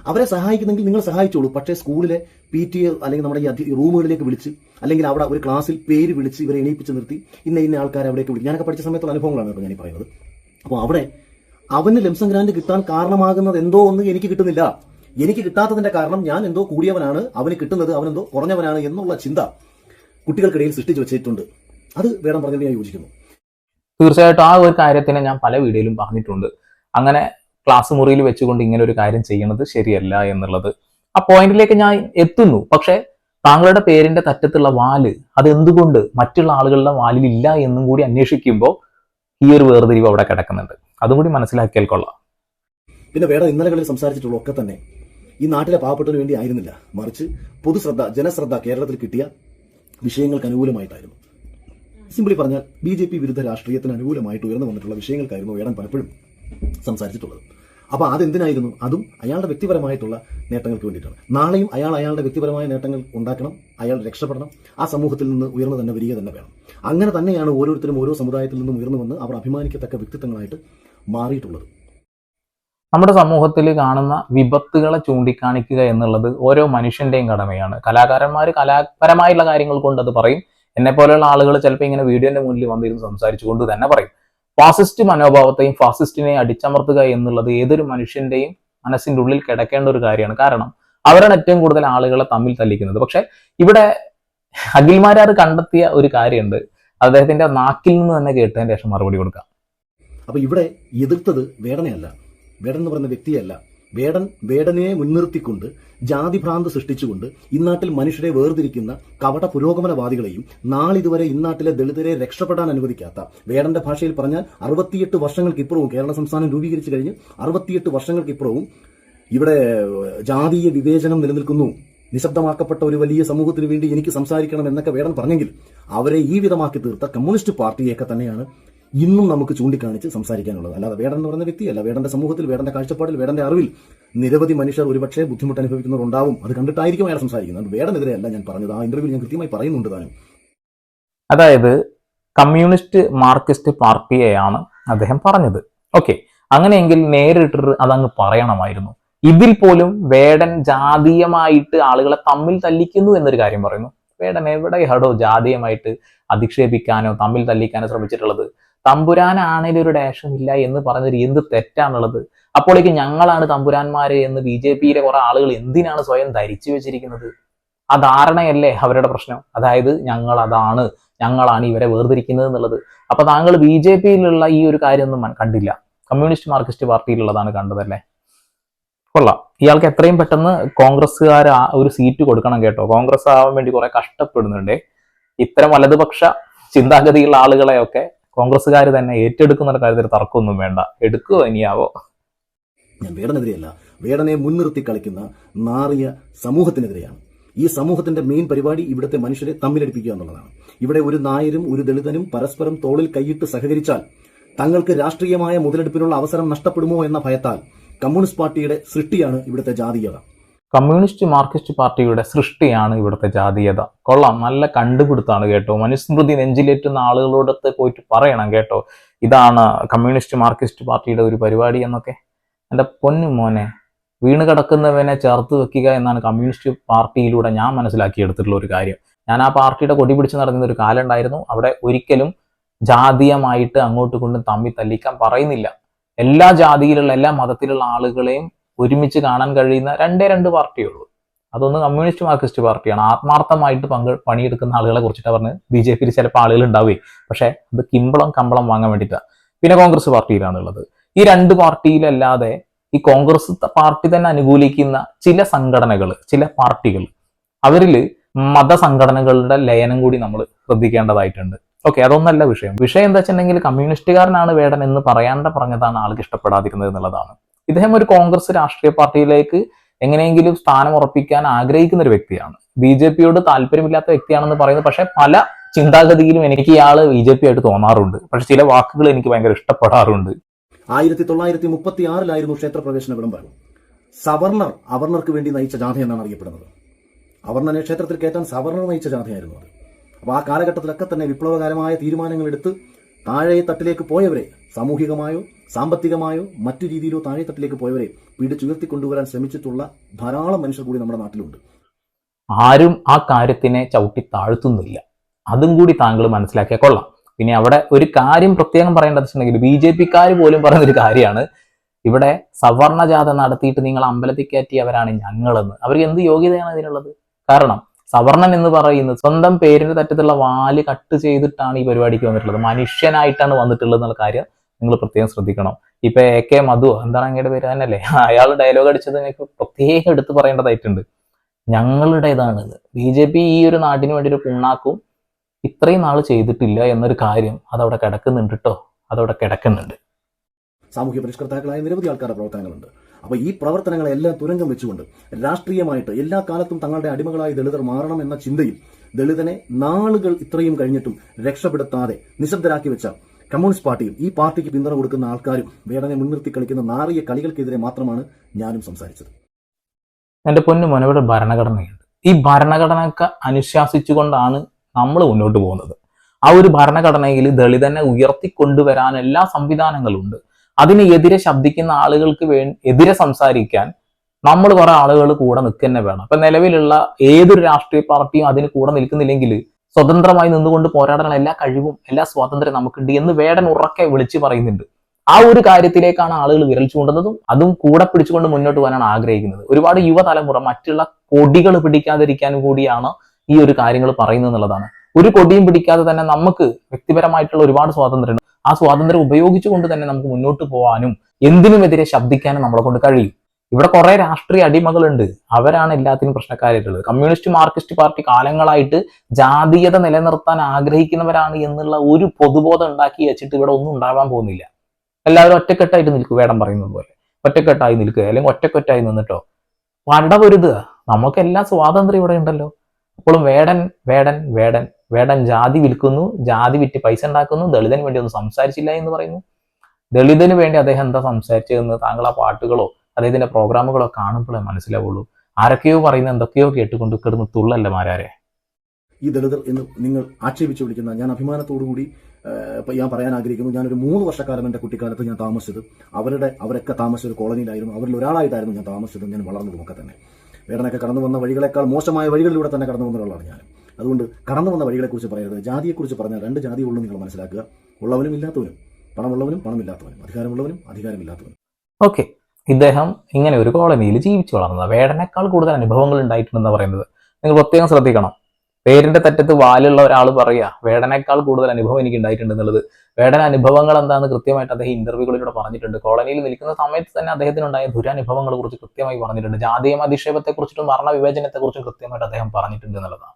അവരെ സഹായിക്കുന്നെങ്കിൽ നിങ്ങൾ സഹായിച്ചോളൂ. പക്ഷേ സ്കൂളിലെ പി ടി എ അല്ലെങ്കിൽ നമ്മുടെ ഈ റൂമുകളിലേക്ക് വിളിച്ച് അല്ലെങ്കിൽ അവിടെ ഒരു ക്ലാസ്സിൽ പേര് വിളിച്ച് ഇവരെ എണീപ്പിച്ച് നിർത്തി ഇന്ന ഇന്ന ആൾക്കാരെ അവിടേക്ക് വിളിക്കും ഞാനൊക്കെ പഠിച്ച സമയത്തുള്ള അനുഭവങ്ങളാണ് ഇപ്പോൾ ഞാൻ പറയുന്നത്. അപ്പോൾ അവിടെ അവന് ലംസം ഗ്രാൻഡ് കിട്ടാൻ കാരണമാകുന്നത് എന്തോ ഒന്ന് എനിക്ക് കിട്ടുന്നില്ല. എനിക്ക് കിട്ടാത്തതിന്റെ കാരണം ഞാൻ എന്തോ കൂടിയവനാണ് അവന് കിട്ടുന്നത് അവനെന്തോ കുറഞ്ഞവനാണ് എന്നുള്ള ചിന്ത കുട്ടികൾക്കിടയിൽ സൃഷ്ടിച്ചു വെച്ചിട്ടുണ്ട്. അത് വേണം പറഞ്ഞത് ഞാൻ യോജിക്കുന്നു. തീർച്ചയായിട്ടും ആ ഒരു കാര്യത്തിന് ഞാൻ പല വീഡിയോയിലും പറഞ്ഞിട്ടുണ്ട്. അങ്ങനെ ക്ലാസ് മുറിയിൽ വെച്ചുകൊണ്ട് ഇങ്ങനെ ഒരു കാര്യം ചെയ്യുന്നത് ശരിയല്ല എന്നുള്ളത്. ആ പോയിന്റിലേക്ക് ഞാൻ എത്തുന്നു. പക്ഷെ താങ്കളുടെ പേരിന്റെ തറ്റത്തുള്ള വാൽ അത് എന്തുകൊണ്ട് മറ്റുള്ള ആളുകളുടെ വാലിൽ ഇല്ല എന്നും കൂടി അന്വേഷിക്കുമ്പോൾ ഈ ഒരു വേർതിരിവ് അവിടെ കിടക്കുന്നുണ്ട്. അതും കൂടി മനസ്സിലാക്കിയാൽ കൊള്ളാം. പിന്നെ വേറെ ഇന്നലകളിൽ സംസാരിച്ചിട്ടുള്ള ഒക്കെ തന്നെ ഈ നാട്ടിലെ പാവപ്പെട്ടതിന് വേണ്ടി ആയിരുന്നില്ല. മറിച്ച് പൊതുശ്രദ്ധ ജനശ്രദ്ധ കേരളത്തിൽ കിട്ടിയ വിഷയങ്ങൾക്ക് അനുകൂലമായിട്ടായിരുന്നു. സിംപിളി പറഞ്ഞാൽ ബി ജെ പി വിരുദ്ധ രാഷ്ട്രീയത്തിന് അനുകൂലമായിട്ട് ഉയർന്നു വന്നിട്ടുള്ള വിഷയങ്ങൾക്കായിരുന്നു ഏടൻ പലപ്പോഴും സംസാരിച്ചിട്ടുള്ളത്. അപ്പൊ അതെന്തിനായിരുന്നു? അതും അയാളുടെ വ്യക്തിപരമായിട്ടുള്ള നേട്ടങ്ങൾക്ക് വേണ്ടിയിട്ടാണ്. നാളെയും അയാൾ അയാളുടെ വ്യക്തിപരമായ നേട്ടങ്ങൾ ഉണ്ടാക്കണം അയാൾ രക്ഷപ്പെടണം ആ സമൂഹത്തിൽ നിന്ന് ഉയർന്നു തന്നെ വരിക തന്നെ വേണം. അങ്ങനെ തന്നെയാണ് ഓരോരുത്തരും ഓരോ സമുദായത്തിൽ നിന്നും ഉയർന്നു വന്ന് അവർ അഭിമാനിക്കത്തക്ക വ്യക്തിത്വങ്ങളായിട്ട് മാറിയിട്ടുള്ളത്. നമ്മുടെ സമൂഹത്തിൽ കാണുന്ന വിപത്തുകളെ ചൂണ്ടിക്കാണിക്കുക എന്നുള്ളത് ഓരോ മനുഷ്യന്റെയും കടമയാണ്. കലാകാരന്മാർ കലാപരമായുള്ള കാര്യങ്ങൾ കൊണ്ട് അത് പറയും. എന്നെ പോലെയുള്ള ആളുകൾ ചിലപ്പോൾ ഇങ്ങനെ വീഡിയോന്റെ മുന്നിൽ വന്നിരുന്ന് സംസാരിച്ചുകൊണ്ട് തന്നെ പറയും. ഫാസിസ്റ്റ് മനോഭാവത്തെയും ഫാസിസ്റ്റിനെ അടിച്ചമർത്തുക എന്നുള്ളത് ഏതൊരു മനുഷ്യന്റെയും മനസ്സിന്റെ ഉള്ളിൽ കിടക്കേണ്ട ഒരു കാര്യമാണ്. കാരണം അവരാണ് ഏറ്റവും കൂടുതൽ ആളുകളെ തമ്മിൽ തല്ലിക്കുന്നത്. പക്ഷെ ഇവിടെ അഖിൽമാരാർ കണ്ടെത്തിയ ഒരു കാര്യമുണ്ട്. അദ്ദേഹത്തിന്റെ നാക്കിൽ നിന്ന് തന്നെ കേട്ടതിന് ശേഷം മറുപടി കൊടുക്കാം. അപ്പൊ ഇവിടെ എതിർത്തത് വേടനയല്ല വേടൻ എന്ന് പറയുന്ന വ്യക്തിയല്ല. വേടൻ വേടനെ മുൻനിർത്തിക്കൊണ്ട് ജാതിഭ്രാന്ത് സൃഷ്ടിച്ചുകൊണ്ട് ഇന്നാട്ടിൽ മനുഷ്യരെ വേർതിരിക്കുന്ന കവട പുരോഗമനവാദികളെയും നാളിതുവരെ ഇന്നാട്ടിലെ ദളിതരെ രക്ഷപ്പെടാൻ അനുവദിക്കാത്ത വേടന്റെ ഭാഷയിൽ പറഞ്ഞാൽ അറുപത്തിയെട്ട് വർഷങ്ങൾക്ക് ഇപ്പുറവും കേരള സംസ്ഥാനം രൂപീകരിച്ചു കഴിഞ്ഞ് അറുപത്തിയെട്ട് വർഷങ്ങൾക്ക് ഇപ്പുറവും ഇവിടെ ജാതീയ വിവേചനം നിലനിൽക്കുന്നു. നിശബ്ദമാക്കപ്പെട്ട ഒരു വലിയ സമൂഹത്തിന് വേണ്ടി എനിക്ക് സംസാരിക്കണം എന്നൊക്കെ വേടൻ പറഞ്ഞെങ്കിൽ അവരെ ഈ വിധമാക്കി തീർത്ത കമ്മ്യൂണിസ്റ്റ് പാർട്ടിയൊക്കെ തന്നെയാണ് ഇന്നും നമുക്ക് ചൂണ്ടിക്കാണിച്ച് സംസാരിക്കാനുള്ളത്. അല്ലാതെ വേടൻ എന്ന് പറയുന്ന വ്യക്തിയല്ല. വേടന്റെ സമൂഹത്തിൽ വേടന്റെ കാഴ്ചപ്പാടിൽ വേടന്റെ അറിവിൽ നിരവധി മനുഷ്യർ ഒരുപക്ഷെ ബുദ്ധിമുട്ട് അനുഭവിക്കുന്നവരുണ്ടാവും അത് കണ്ടിട്ടായിരിക്കും അയാൾ സംസാരിക്കുന്നത്. വേടനെതിരെയല്ല ഞാൻ പറഞ്ഞത്. ആ ഇന്റർവ്യൂ ഞാൻ കൃത്യമായി പറയുന്നുണ്ട് താനും. അതായത് കമ്മ്യൂണിസ്റ്റ് മാർക്സിസ്റ്റ് പാർട്ടിയെയാണ് അദ്ദേഹം പറഞ്ഞത്. ഓക്കെ. അങ്ങനെയെങ്കിൽ നേരിട്ട് അതങ്ങ് പറയണമായിരുന്നു. ഇതിൽ പോലും വേടൻ ജാതീയമായിട്ട് ആളുകളെ തമ്മിൽ തല്ലിക്കുന്നു എന്നൊരു കാര്യം പറയുന്നു. വേടൻ എവിടെ ഹടോ ജാതീയമായിട്ട് അധിക്ഷേപിക്കാനോ തമ്മിൽ തല്ലിക്കാനോ ശ്രമിച്ചിട്ടുള്ളത്? തമ്പുരാനാണേലും ഒരു ഡാഷും ഇല്ല എന്ന് പറഞ്ഞൊരു എന്ത് തെറ്റാണുള്ളത് അപ്പോഴേക്ക് ഞങ്ങളാണ് തമ്പുരാന്മാര് എന്ന് ബി ജെ പിയിലെ കുറെ ആളുകൾ എന്തിനാണ് സ്വയം ധരിച്ചു വെച്ചിരിക്കുന്നത്? ആ ധാരണയല്ലേ അവരുടെ പ്രശ്നം. അതായത് ഞങ്ങൾ അതാണ് ഞങ്ങളാണ് ഇവരെ വേർതിരിക്കുന്നത് എന്നുള്ളത്. അപ്പൊ താങ്കൾ ബി ജെ പിയിലുള്ള ഈ ഒരു കാര്യമൊന്നും കണ്ടില്ല. കമ്മ്യൂണിസ്റ്റ് മാർക്സിസ്റ്റ് പാർട്ടിയിലുള്ളതാണ് കണ്ടതല്ലേ? കൊള്ളാം. ഇയാൾക്ക് എത്രയും പെട്ടെന്ന് കോൺഗ്രസ്സുകാർ ഒരു സീറ്റ് കൊടുക്കണം കേട്ടോ. കോൺഗ്രസ് ആവാൻ വേണ്ടി കുറെ കഷ്ടപ്പെടുന്നുണ്ട്. ഇത്തരം വലതുപക്ഷ ചിന്താഗതിയുള്ള ആളുകളെയൊക്കെ കോൺഗ്രസ്സുകാർ തന്നെ ഏറ്റെടുക്കുന്ന കാര്യത്തിൽ തർക്കമൊന്നും വേണ്ട. എടുക്കുക ഇനിയാവോ? ഞാൻ വേടനെതിരെയല്ല. വേടനെ മുൻനിർത്തി കളിക്കുന്ന നാറിയ സമൂഹത്തിനെതിരെയാണ്. ഈ സമൂഹത്തിന്റെ മെയിൻ പരിപാടി ഇവിടുത്തെ മനുഷ്യരെ തമ്മിലടിപ്പിക്കുക എന്നുള്ളതാണ്. ഇവിടെ ഒരു നായരും ഒരു ദളിതനും പരസ്പരം തോളിൽ കൈയിട്ട് സഹകരിച്ചാൽ തങ്ങൾക്ക് രാഷ്ട്രീയമായ മുതലെടുപ്പിനുള്ള അവസരം നഷ്ടപ്പെടുമോ എന്ന ഭയത്താൽ കമ്മ്യൂണിസ്റ്റ് പാർട്ടിയുടെ സൃഷ്ടിയാണ് ഇവിടുത്തെ ജാതീയത. കമ്മ്യൂണിസ്റ്റ് മാർക്സിസ്റ്റ് പാർട്ടിയുടെ സൃഷ്ടിയാണ് ഇവിടുത്തെ ജാതീയത. കൊള്ളാം നല്ല കണ്ടുപിടുത്താണ് കേട്ടോ. മനുസ്മൃതി നെഞ്ചിലേറ്റുന്ന ആളുകളോടത്ത് പോയിട്ട് പറയണം കേട്ടോ. ഇതാണ് കമ്മ്യൂണിസ്റ്റ് മാർക്സിസ്റ്റ് പാർട്ടിയുടെ ഒരു പരിപാടി എന്നൊക്കെ. എന്റെ പൊന്നു മോനെ വീണ് കിടക്കുന്നവനെ ചേർത്ത് വെക്കുക എന്നാണ് കമ്മ്യൂണിസ്റ്റ് പാർട്ടിയിലൂടെ ഞാൻ മനസ്സിലാക്കിയെടുത്തിട്ടുള്ള ഒരു കാര്യം. ഞാൻ ആ പാർട്ടിയുടെ കൊടി പിടിച്ച് നടന്ന ഒരു കാലം ഉണ്ടായിരുന്നു. അവിടെ ഒരിക്കലും ജാതീയമായിട്ട് അങ്ങോട്ട് കൊണ്ട് തമ്മി തല്ലിക്കാൻ പറയുന്നില്ല. എല്ലാ ജാതിയിലുള്ള എല്ലാ മതത്തിലുള്ള ആളുകളെയും ഒരുമിച്ച് കാണാൻ കഴിയുന്ന രണ്ടേ രണ്ട് പാർട്ടിയേ ഉള്ളൂ. അതൊന്ന് കമ്മ്യൂണിസ്റ്റ് മാർക്സിസ്റ്റ് പാർട്ടിയാണ്. ആത്മാർത്ഥമായിട്ട് പങ്ക് പണിയെടുക്കുന്ന ആളുകളെ കുറിച്ചിട്ട് പറഞ്ഞ് ബി ജെ പിയിൽ ചിലപ്പോൾ ആളുകൾ ഉണ്ടാവുകയെ പക്ഷേ അത് കിമ്പളം കമ്പളം വാങ്ങാൻ വേണ്ടിയിട്ടാണ് പിന്നെ കോൺഗ്രസ് പാർട്ടിയിലാണുള്ളത്. ഈ രണ്ട് പാർട്ടിയിലല്ലാതെ ഈ കോൺഗ്രസ് പാർട്ടി തന്നെ അനുകൂലിക്കുന്ന ചില സംഘടനകൾ ചില പാർട്ടികൾ അവരിൽ മതസംഘടനകളുടെ ലയനം കൂടി നമ്മൾ ശ്രദ്ധിക്കേണ്ടതായിട്ടുണ്ട്. ഓക്കെ അതൊന്നല്ല വിഷയം. വിഷയം എന്താ വെച്ചിട്ടുണ്ടെങ്കിൽ കമ്മ്യൂണിസ്റ്റുകാരനാണ് വേടൻ എന്ന് പറയാണ്ട് പറഞ്ഞതാണ് ആൾക്ക് ഇഷ്ടപ്പെടാതിരുന്നത് എന്നുള്ളതാണ്. ഇദ്ദേഹം ഒരു കോൺഗ്രസ് രാഷ്ട്രീയ പാർട്ടിയിലേക്ക് എങ്ങനെയെങ്കിലും സ്ഥാനം ഉറപ്പിക്കാൻ ആഗ്രഹിക്കുന്ന ഒരു വ്യക്തിയാണ്. ബി ജെ പിയോട് താല്പര്യമില്ലാത്ത വ്യക്തിയാണെന്ന് പറയുന്നത് പക്ഷെ പല ചിന്താഗതിയിലും എനിക്ക് ഇയാൾ ബി ജെ പി ആയിട്ട് തോന്നാറുണ്ട്. പക്ഷെ ചില വാക്കുകൾ എനിക്ക് ഭയങ്കര ഇഷ്ടപ്പെടാറുണ്ട്. ആയിരത്തി തൊള്ളായിരത്തി മുപ്പത്തി ആറിലായിരുന്നു ക്ഷേത്രപ്രവേശന വിളംബരം. സവർണർ അവർണർക്ക് വേണ്ടി നയിച്ച ജാഥ എന്നാണ് അറിയപ്പെടുന്നത്. അവർണനെ ക്ഷേത്രത്തിൽ കയറ്റാൻ സവർണർ നയിച്ച ജാഥയായിരുന്നു അത്. അപ്പോൾ ആ കാലഘട്ടത്തിലൊക്കെ തന്നെ വിപ്ലവകരമായ തീരുമാനങ്ങൾ എടുത്ത് താഴെ തട്ടിലേക്ക് പോയവരെ സാമൂഹികമായോ സാമ്പത്തികമായോ മറ്റു രീതിയിലോ താഴെത്തട്ടിലേക്ക് പോയവരെ പിടിച്ചുയർത്തിക്കൊണ്ടുവരാൻ ശ്രമിച്ചിട്ടുള്ള ധാരാളം മനുഷ്യർ കൂടി നമ്മുടെ നാട്ടിലുണ്ട്. ആരും ആ കാര്യത്തിനെ ചവിട്ടി താഴ്ത്തുന്നില്ല. അതും കൂടി താങ്കൾ മനസ്സിലാക്കിയാൽ കൊള്ളാം. പിന്നെ അവിടെ ഒരു കാര്യം പ്രത്യേകം പറയേണ്ടത് വെച്ചിട്ടുണ്ടെങ്കിൽ ബി ജെ പിക്കാർ പോലും പറയുന്ന ഒരു കാര്യമാണ്. ഇവിടെ സവർണ ജാഥ നടത്തിയിട്ട് നിങ്ങൾ അമ്പലത്തിൽ കയറ്റിയവരാണ് ഞങ്ങളെന്ന്. അവർക്ക് എന്ത് യോഗ്യതയാണ് അതിനുള്ളത്? കാരണം സവർണൻ എന്ന് പറയുന്നത് സ്വന്തം പേരിന്റെ തറ്റത്തുള്ള വാൽ കട്ട് ചെയ്തിട്ടാണ് ഈ പരിപാടിക്ക് വന്നിട്ടുള്ളത്. മനുഷ്യനായിട്ടാണ് വന്നിട്ടുള്ളത് എന്നുള്ള കാര്യം നിങ്ങൾ പ്രത്യേകം ശ്രദ്ധിക്കണം. ഇപ്പൊ എ കെ മധു എന്താണ് അങ്ങയുടെ പേര് തന്നെയല്ലേ? അയാൾ ഡയലോഗ് അടിച്ചത് നിങ്ങൾക്ക് പ്രത്യേകം എടുത്ത് പറയേണ്ടതായിട്ടുണ്ട്. ഞങ്ങളുടേതാണ് ബി ജെ പി ഈ ഒരു നാടിന് വേണ്ടി ഒരു പുണ്ണാക്കും ഇത്രയും നാൾ ചെയ്തിട്ടില്ല എന്നൊരു കാര്യം അതവിടെ കിടക്കുന്നുണ്ട് കേട്ടോ അതവിടെ കിടക്കുന്നുണ്ട്. സാമൂഹ്യ പരിഷ്കർത്താക്കളായ നിരവധി ആൾക്കാരുടെ പ്രവർത്തനങ്ങളുണ്ട്. അപ്പോൾ ഈ പ്രവർത്തനങ്ങളെല്ലാം തുരങ്കം വെച്ചുകൊണ്ട് രാഷ്ട്രീയമായിട്ട് എല്ലാ കാലത്തും തങ്ങളുടെ അടിമകളായി ദളിതർ മാറണം എന്ന ചിന്തയിൽ ദളിതനെ നാളുകൾ ഇത്രയും കഴിഞ്ഞിട്ടും രക്ഷപ്പെടുത്താതെ നിശബ്ദരാക്കി വെച്ച കമ്മ്യൂണിസ്റ്റ് പാർട്ടിയും ഈ പാർട്ടിക്ക് പിന്തുണ കൊടുക്കുന്ന ആൾക്കാരും വേടനെ മുൻനിർത്തി കളിക്കുന്ന നാറിയ കളികൾക്കെതിരെ മാത്രമാണ് ഞാനും സംസാരിച്ചത്. എന്റെ പൊന്നു മോനവിടെ ഭരണഘടനയുണ്ട്. ഈ ഭരണഘടനക്ക് അനുശാസിച്ചുകൊണ്ടാണ് നമ്മൾ മുന്നോട്ട് പോകുന്നത്. ആ ഒരു ഭരണഘടനയിൽ ദളിതനെ ഉയർത്തിക്കൊണ്ടുവരാൻ എല്ലാ സംവിധാനങ്ങളുണ്ട്. അതിന് എതിരെ ശബ്ദിക്കുന്ന ആളുകൾക്ക് വേ എതിരെ സംസാരിക്കാൻ നമ്മൾ കുറെ ആളുകൾ കൂടെ നിൽക്കുക വേണം. അപ്പൊ നിലവിലുള്ള ഏതൊരു രാഷ്ട്രീയ പാർട്ടിയും അതിന് കൂടെ നിൽക്കുന്നില്ലെങ്കിൽ സ്വതന്ത്രമായി നിന്നുകൊണ്ട് പോരാടാനുള്ള എല്ലാ കഴിവും എല്ലാ സ്വാതന്ത്ര്യം നമുക്കുണ്ട് എന്ന് വേടൻ ഉറക്കെ വിളിച്ചു പറയുന്നുണ്ട്. ആ ഒരു കാര്യത്തിലേക്കാണ് ആളുകൾ വിരൽ ചൂണ്ടുന്നതും അതും കൂടെ പിടിച്ചുകൊണ്ട് മുന്നോട്ട് പോകാനാണ് ആഗ്രഹിക്കുന്നത്. ഒരുപാട് യുവതലമുറ മറ്റുള്ള കൊടികൾ പിടിക്കാതിരിക്കാൻ കൂടിയാണ് ഈ ഒരു കാര്യങ്ങൾ പറയുന്നത് എന്നുള്ളതാണ്. ഒരു കൊടിയും പിടിക്കാതെ തന്നെ നമുക്ക് വ്യക്തിപരമായിട്ടുള്ള ഒരുപാട് സ്വാതന്ത്ര്യമുണ്ട് ആ സ്വാതന്ത്ര്യം ഉപയോഗിച്ചുകൊണ്ട് തന്നെ നമുക്ക് മുന്നോട്ട് പോകാനും എന്തിനുമെതിരെ ശബ്ദിക്കാനും നമ്മളെ കൊണ്ട് കഴിയും. ഇവിടെ കുറെ രാഷ്ട്രീയ അടിമകളുണ്ട്. അവരാണ് എല്ലാത്തിനും പ്രശ്നക്കാരായിട്ടുള്ളത്. കമ്മ്യൂണിസ്റ്റ് മാർക്സിസ്റ്റ് പാർട്ടി കാലങ്ങളായിട്ട് ജാതീയത നിലനിർത്താൻ ആഗ്രഹിക്കുന്നവരാണ് എന്നുള്ള ഒരു പൊതുബോധം ഉണ്ടാക്കി വെച്ചിട്ട് ഇവിടെ ഒന്നും ഉണ്ടാവാൻ പോകുന്നില്ല. എല്ലാവരും ഒറ്റക്കെട്ടായിട്ട് നിൽക്കും വേടം പറയുന്നത് പോലെ. ഒറ്റക്കെട്ടായി നിൽക്കുക അല്ലെങ്കിൽ ഒറ്റക്കൊറ്റായി നിന്നിട്ടോ. പടവരുതുക നമുക്ക് എല്ലാ സ്വാതന്ത്ര്യം ഇവിടെ ഉണ്ടല്ലോ. അപ്പോഴും വേടൻ വേടൻ വേടൻ വേടൻ ജാതി വിൽക്കുന്നു ജാതി വിറ്റ് പൈസ ഉണ്ടാക്കുന്നു ദളിതന് വേണ്ടി ഒന്നും സംസാരിച്ചില്ല എന്ന് പറയുന്നു. ദളിതന് വേണ്ടി അദ്ദേഹം എന്താ സംസാരിച്ചതെന്ന് താങ്കൾ ആ പാട്ടുകളോ അദ്ദേഹത്തിന്റെ പ്രോഗ്രാമുകളൊക്കെ കാണുമ്പോഴേ മനസ്സിലാവുള്ളൂ. ആരൊക്കെയോ പറയുന്ന എന്തൊക്കെയോ കേട്ടുകൊണ്ട് കിടന്ന് തുള്ളല്ല മാരാരെ? ഈ ദളിതർ എന്ന് നിങ്ങൾ ആക്ഷേപിച്ചു വിളിക്കുന്ന ഞാൻ അഭിമാനത്തോടുകൂടി ഞാൻ പറയാൻ ആഗ്രഹിക്കുന്നു. ഞാനൊരു മൂന്ന് വർഷക്കാലം എന്റെ കുട്ടിക്കാലത്ത് ഞാൻ താമസിച്ചത്. അവരുടെ അവരൊക്കെ താമസിച്ച ഒരു കോളനിയിലായിരുന്നു. അവരിൽ ഒരാളായിട്ടായിരുന്നു ഞാൻ താമസിച്ചത്. ഞാൻ വളർന്നതുമൊക്കെ തന്നെ. വേടനൊക്കെ കടന്നു വന്ന വഴികളെക്കാൾ മോശമായ വഴികളിലൂടെ തന്നെ കടന്നു വന്ന ഒരാളാണ് ഞാൻ. അതുകൊണ്ട് കടന്നു വന്ന വഴികളെക്കുറിച്ച് പറയരുത്. ജാതിയെക്കുറിച്ച് പറഞ്ഞാൽ രണ്ട് ജാതി ഉള്ളൂ നിങ്ങൾ മനസ്സിലാക്കുക. ഉള്ളവനും ഇല്ലാത്തവനും. പണമുള്ളവനും പണമില്ലാത്തവനും. അധികാരമുള്ളവനും അധികാരമില്ലാത്തവനും. ഓക്കെ. ഇദ്ദേഹം ഇങ്ങനെ ഒരു കോളനിയിൽ ജീവിച്ചു വളർന്നത്. വേടനേക്കാൾ കൂടുതൽ അനുഭവങ്ങൾ ഉണ്ടായിട്ടുണ്ടെന്ന് പറയുന്നത്. നിങ്ങൾ പ്രത്യേകം ശ്രദ്ധിക്കണം. പേരിന്റെ തെറ്റത്ത് വാലുള്ള ഒരാൾ പറയുക വേടനേക്കാൾ കൂടുതൽ അനുഭവം എനിക്ക് ഉണ്ടായിട്ടുണ്ട് എന്നുള്ളത്. വേടന അനുഭവങ്ങൾ എന്താണെന്ന് കൃത്യമായിട്ട് അദ്ദേഹം ഇന്റർവ്യൂകളിലൂടെ പറഞ്ഞിട്ടുണ്ട്. കോളനിയിൽ നിൽക്കുന്ന സമയത്ത് തന്നെ അദ്ദേഹത്തിനുണ്ടായ ദുരനുഭവങ്ങളെ കുറിച്ച് കൃത്യമായി പറഞ്ഞിട്ടുണ്ട്. ജാതീയ അധിക്ഷേപത്തെ കുറിച്ചിട്ടും വർണ വിവേചനത്തെ കുറിച്ചും കൃത്യമായിട്ട് അദ്ദേഹം പറഞ്ഞിട്ടുണ്ട് എന്നുള്ളതാണ്.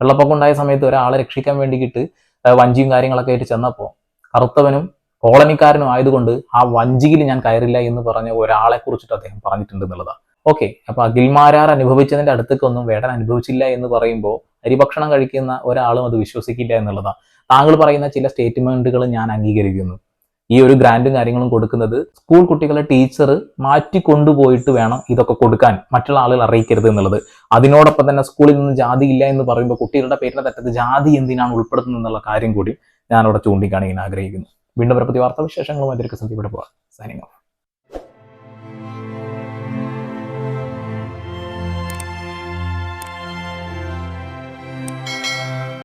വെള്ളപ്പൊക്കം ഉണ്ടായ സമയത്ത് ഒരാളെ രക്ഷിക്കാൻ വേണ്ടിയിട്ട് വഞ്ചിയും കാര്യങ്ങളൊക്കെ ആയിട്ട് ചെന്നപ്പോൾ കറുത്തവനും കോളനിക്കാരനും ആയതുകൊണ്ട് ആ വഞ്ചിയിൽ ഞാൻ കയറില്ല എന്ന് പറഞ്ഞ ഒരാളെ കുറിച്ചിട്ട് അദ്ദേഹം പറഞ്ഞിട്ടുണ്ട് എന്നുള്ളതാണ്. ഓക്കെ അപ്പൊ അഖിൽമാരാർ അനുഭവിച്ചതിന്റെ അടുത്തേക്കൊന്നും വേടൻ അനുഭവിച്ചില്ല എന്ന് പറയുമ്പോൾ അരിഭക്ഷണം കഴിക്കുന്ന ഒരാളും അത് വിശ്വസിക്കില്ല എന്നുള്ളതാണ്. താങ്കൾ പറയുന്ന ചില സ്റ്റേറ്റ്മെന്റുകൾ ഞാൻ അംഗീകരിക്കുന്നു. ഈ ഒരു ഗ്രാൻഡും കാര്യങ്ങളും കൊടുക്കുന്നത് സ്കൂൾ കുട്ടികളെ ടീച്ചർ മാറ്റി കൊണ്ടുപോയിട്ട് വേണം ഇതൊക്കെ കൊടുക്കാൻ മറ്റുള്ള ആളുകൾ അറിയിക്കരുത് എന്നുള്ളത്. അതിനോടൊപ്പം തന്നെ സ്കൂളിൽ നിന്ന് ജാതി ഇല്ല എന്ന് പറയുമ്പോൾ കുട്ടികളുടെ പേരിന്റെ തെറ്റത്ത് ജാതി എന്തിനാണ് ഉൾപ്പെടുത്തുന്നത് എന്നുള്ള കാര്യം കൂടി ഞാനവിടെ ചൂണ്ടിക്കാണിക്കാൻ ആഗ്രഹിക്കുന്നു. വീണ്ടും പ്രതി വാർത്താ വിശേഷങ്ങളുമായി ഇതിലേക്ക് സന്ധിപ്പെട്ട് പോവാം സൈനിങ് ഓഫ്